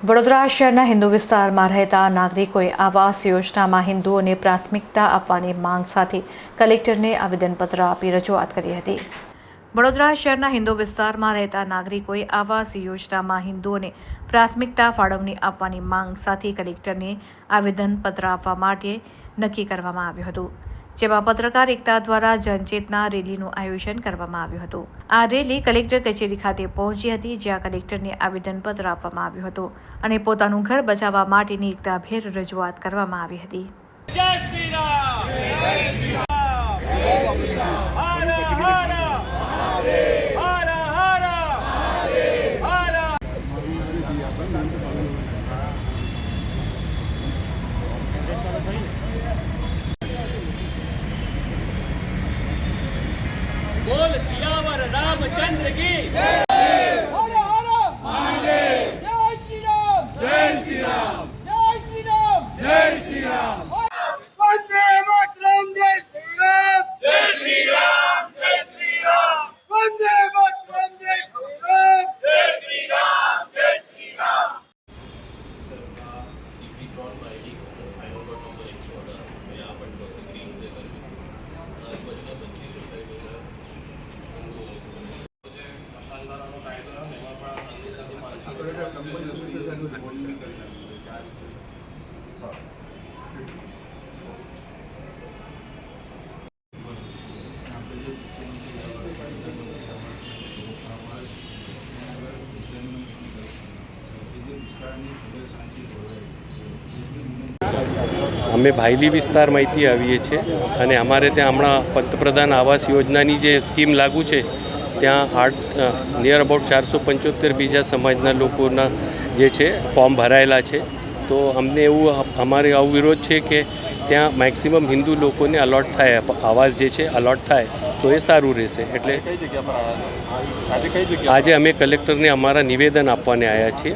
વડોદરા શહેરના હિન્દુ વિસ્તારમાં રહેતા નાગરિકોએ આવાસ યોજનામાં હિન્દુઓને પ્રાથમિકતા આપવાની માંગ સાથે કલેક્ટરને આવેદનપત્ર આપી રજૂઆત કરી હતી. વડોદરા શહેરના હિન્દુ વિસ્તારમાં રહેતા નાગરિકોએ આવાસ યોજનામાં હિન્દુઓને પ્રાથમિકતા ફાળવણી આપવાની માંગ સાથે કલેક્ટરને આવેદનપત્ર આપવા માટે નક્કી કરવામાં આવ્યું હતું. જેમાં પત્રકાર એકતા દ્વારા જનચેતના રેલીનું આયોજન કરવામાં આવ્યું હતું. આ રેલી કલેક્ટર કચેરી ખાતે પહોંચી હતી, જ્યાં કલેક્ટરને આવેદનપત્ર આપવામાં આવ્યું હતું અને પોતાનું ઘર બચાવવા માટેની એકતાભેર રજૂઆત કરવામાં આવી હતી. જય શ્રી રામ! ராமச்சந்திர கி અમે ભાયલી વિસ્તારમાંથી આવીએ છીએ અને અમારે ત્યાં હમણાં પંતપ્રધાન આવાસ યોજનાની જે સ્કીમ લાગુ છે ત્યાં આઠ નિયર અબાઉટ ચારસો પંચોતેર બીજા સમાજના લોકોના જે છે ફોર્મ ભરાયેલા છે. તો અમને એવું અમારે આવું વિરોધ છે કે ત્યાં મેક્સિમમ હિન્દુ લોકોને અલોટ થાય આવાસ જે છે અલોટ થાય તો એ સારું રહેશે. એટલે આજે અમે કલેક્ટરને અમારા નિવેદન આપવાને આવ્યા છીએ.